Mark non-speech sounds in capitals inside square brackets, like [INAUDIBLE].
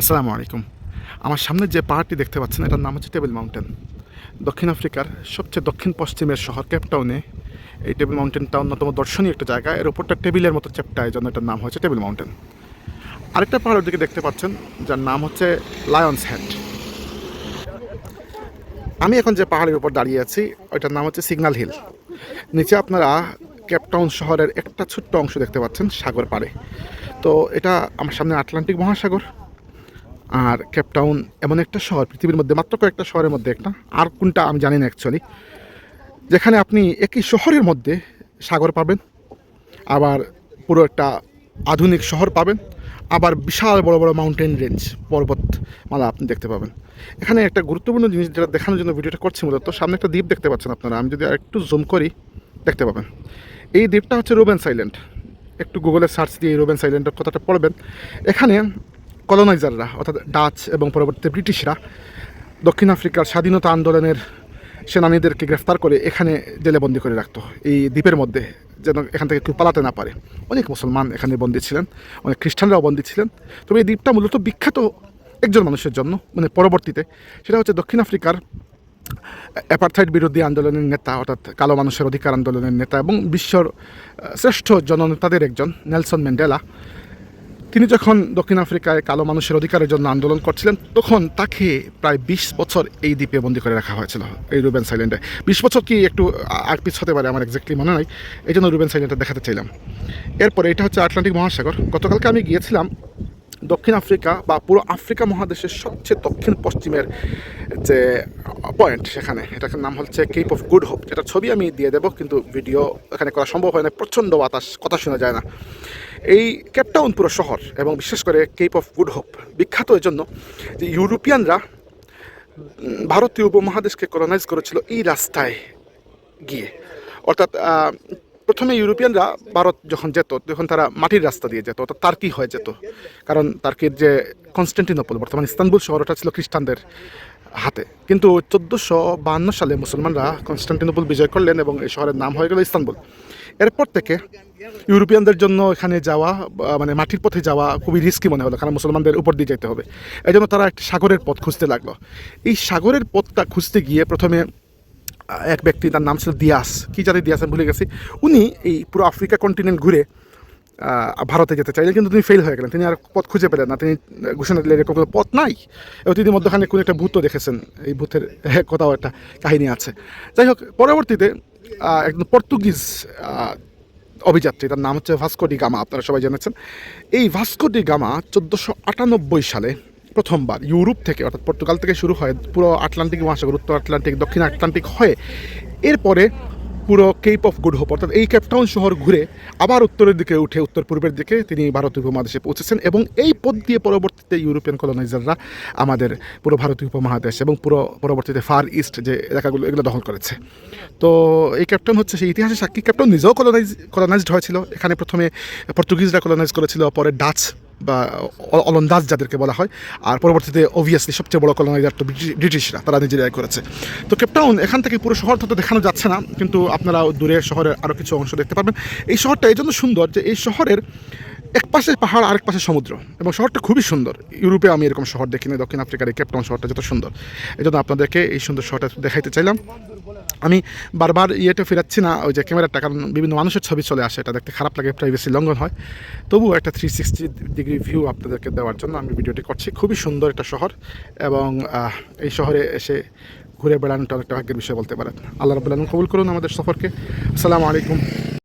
আসসালামু আলাইকুম। আমার সামনে যে পাহাড়টি দেখতে পাচ্ছেন, এটার নাম হচ্ছে টেবিল মাউন্টেন। দক্ষিণ আফ্রিকার সবচেয়ে দক্ষিণ পশ্চিমের শহর কেপটাউনে এই টেবিল মাউন্টেনটা অন্যতম দর্শনীয় একটা জায়গা। এর উপরটা টেবিলের মতো চ্যাপ্টা জন্য এটার নাম হচ্ছে টেবিল মাউন্টেন। আরেকটা পাহাড়ের দিকে দেখতে পাচ্ছেন, যার নাম হচ্ছে লায়ন্স হ্যাট আমি এখন যে পাহাড়ের উপর দাঁড়িয়ে আছি, ওইটার নাম হচ্ছে সিগন্যাল হিল। নিচে আপনারা কেপটাউন শহরের একটা ছোট্ট অংশ দেখতে পাচ্ছেন, সাগর পাড়ে। তো এটা আমার সামনে আটলান্টিক মহাসাগর। আর কেপটাউন এমন একটা শহর, পৃথিবীর মধ্যে, মাত্র কয়েকটা শহরের মধ্যে একটা। আর কোনটা আমি জানি না অ্যাকচুয়ালি যেখানে আপনি একই শহরের মধ্যে সাগর পাবেন, আবার পুরো একটা আধুনিক শহর পাবেন, আবার বিশাল বড় বড় মাউন্টেন রেঞ্জ পর্বতমালা আপনি দেখতে পাবেন। এখানে একটা গুরুত্বপূর্ণ জিনিস যেটা দেখানোর জন্য ভিডিওটা করছি মূলত, সামনে একটা দ্বীপ দেখতে পাচ্ছেন আপনারা, আমি যদি একটু জুম করি, দেখতে পাবেন। এই দ্বীপটা হচ্ছে রোবেন সাইল্যান্ড একটু গুগলে সার্চ দিয়ে রোবেন সাইল্যান্ডের কথাটা পড়বেন। এখানে কলোনাইজাররা, অর্থাৎ ডাচ এবং পরবর্তীতে ব্রিটিশরা, দক্ষিণ আফ্রিকার স্বাধীনতা আন্দোলনের সেনানীদেরকে গ্রেফতার করে এখানে জেলে বন্দি করে রাখতো। এই দ্বীপের মধ্যে যেন এখান থেকে কেউ পালাতে না পারে। অনেক মুসলমান এখানে বন্দী ছিলেন, অনেক খ্রিস্টানরাও বন্দী ছিলেন। তবে এই দ্বীপটা মূলত বিখ্যাত একজন মানুষের জন্য মানে পরবর্তীতে, সেটা হচ্ছে দক্ষিণ আফ্রিকার অ্যাপারথাইড বিরোধী আন্দোলনের নেতা, অর্থাৎ কালো মানুষের অধিকার আন্দোলনের নেতা এবং বিশ্বর শ্রেষ্ঠ জননেতাদের একজন, নেলসন ম্যান্ডেলা। তিনি যখন দক্ষিণ আফ্রিকায় কালো মানুষের অধিকারের জন্য আন্দোলন করছিলেন, তখন তাকে প্রায় বিশ বছর এই দ্বীপে বন্দি করে রাখা হয়েছিল, এই রুবেন সাইল্যান্ডে বিশ বছর কি একটু আর পিছ হতে পারে আমার এক্স্যাক্টলি মনে নাই এই জন্য রুবেন সাইল্যান্ডটা দেখাতে চাইলাম। এরপরে এটা হচ্ছে আটলান্টিক মহাসাগর। গতকালকে আমি গিয়েছিলাম দক্ষিণ আফ্রিকা বা পুরো আফ্রিকা মহাদেশের সবচেয়ে দক্ষিণ পশ্চিমের যে পয়েন্ট সেখানে, এটার নাম হচ্ছে কেপ অফ গুড হোপ যেটা ছবি আমি দিয়ে দেবো, কিন্তু ভিডিও এখানে করা সম্ভব হয় না, প্রচণ্ড বাতাস, কথা শোনা যায় না। এই কেপটাউন পুরো শহর, এবং বিশেষ করে কেপ অফ গুড হোপ বিখ্যাত এর জন্য যে ইউরোপিয়ানরা ভারতীয় উপমহাদেশকে কলোনাইজ করেছিল এই রাস্তায় গিয়ে। অর্থাৎ প্রথমে ইউরোপিয়ানরা ভারত যখন যেত, তখন তারা মাটির রাস্তা দিয়ে যেত, অর্থাৎ তার্কি হয়ে যেত? কারণ তার্কির যে কনস্ট্যান্টিনোপল বর্তমান ইস্তানবুল শহরটা ছিল খ্রিস্টানদের হাতে। কিন্তু চোদ্দোশো বাহান্ন সালে মুসলমানরা কনস্ট্যান্টিনোপল বিজয় করলেন এবং এই শহরের নাম হয়ে গেল ইস্তানবুল। এরপর থেকে ইউরোপিয়ানদের জন্য এখানে যাওয়া মানে মাটির পথে যাওয়া খুবই রিস্কি মনে হলো, কারণ মুসলমানদের উপর দিয়ে যেতে হবে। এই জন্য তারা একটা সাগরের পথ খুঁজতে লাগল। এই সাগরের পথটা খুঁজতে গিয়ে প্রথমে এক ব্যক্তি তার নাম ছিল দিয়াস। কি জানি দিয়াস আমি ভুলে গেছি। উনি এই পুরো আফ্রিকা কন্টিনেন্ট ঘুরে ভারতে যেতে চাইলেন, কিন্তু তিনি ফেল হয়ে গেলেন। তিনি আর পথ খুঁজে পেলেন না। তিনি ঘোষণা দিলেন, এরকম কোনো পথ নাই। এবং তিনি মধ্যখানে কোনো একটা ভূতও দেখেছেন। এই ভূতের [LAUGHS] কোথাও একটা কাহিনী আছে। যাই হোক, পরবর্তীতে একজন পর্তুগিজ অভিযাত্রী, তার নাম হচ্ছে ভাস্কোডি গামা, আপনারা সবাই জেনেছেন। এই ভাস্কোডি গামা চোদ্দোশো আটানব্বই সালে প্রথমবার ইউরোপ থেকে, অর্থাৎ পর্তুগাল থেকে শুরু হয়, পুরো আটলান্টিক মহাসাগর, উত্তর আটলান্টিক, দক্ষিণ আটলান্টিক হয়ে এরপরে পুরো কেপ অফ গুড হোপ, অর্থাৎ এই কেপটাউন শহর ঘুরে আবার উত্তরের দিকে উঠে উত্তর পূর্বের দিকে তিনি ভারতীয় উপমহাদেশে পৌঁছেছেন এবং এই পথ দিয়ে পরবর্তীতে ইউরোপিয়ান কলোনাইজাররা আমাদের পুরো ভারতীয় উপমহাদেশ এবং পুরো পরবর্তীতে ফার ইস্ট যে এলাকাগুলো, এগুলো দখল করেছে। তো এই ক্যাপ্টেন হচ্ছে সেই ইতিহাসের সাক্ষী। ক্যাপ্টেন নিজেও কলোনাইজ, কলোনাইজড হয়েছিল। এখানে প্রথমে পর্তুগিজরা কলোনাইজ করেছিল, পরে ডাচ বা অলন্দাজ যাদেরকে বলা হয়। আর পরবর্তীতে অবভিয়াসলি সবচেয়ে বড় কলোনাইজার তো ব্রিটিশরা তারা নিজেরাই করেছে। তো কেপটাউন এখান থেকে পুরো শহরটা তো দেখানো যাচ্ছে না, কিন্তু আপনারা দূরে শহরের আরও কিছু অংশ দেখতে পারবেন। এই শহরটা এই জন্য সুন্দর যে এই শহরের এক পাশে পাহাড় আরেক পাশে সমুদ্র। এবং শহরটা খুবই সুন্দর। ইউরোপে আমি এরকম শহর দেখিনি, দক্ষিণ আফ্রিকার এই কেপটাউন শহরটা যত সুন্দর। এই জন্য আপনাদেরকে এই সুন্দর শহরটা দেখাইতে চাইলাম। আমি বারবার ইয়েতে ফিরাচ্ছি না, ওই যে ক্যামেরাটা, কারণ বিভিন্ন মানুষের ছবি চলে আসে, এটা দেখতে খারাপ লাগে প্রাইভেসি লঙ্ঘন হয়। তবুও একটা থ্রি সিক্সটি ডিগ্রি ভিউ আপনাদেরকে দেওয়ার জন্য আমি ভিডিওটি করছি। খুবই সুন্দর একটা শহর এবং এই শহরে এসে ঘুরে বেড়ানোটা একটা ভাগ্যের বিষয় বলতে পারেন। আল্লাহ রবুল্লাহ কবুল করুন আমাদের সফরকে। আসসালামু আলাইকুম।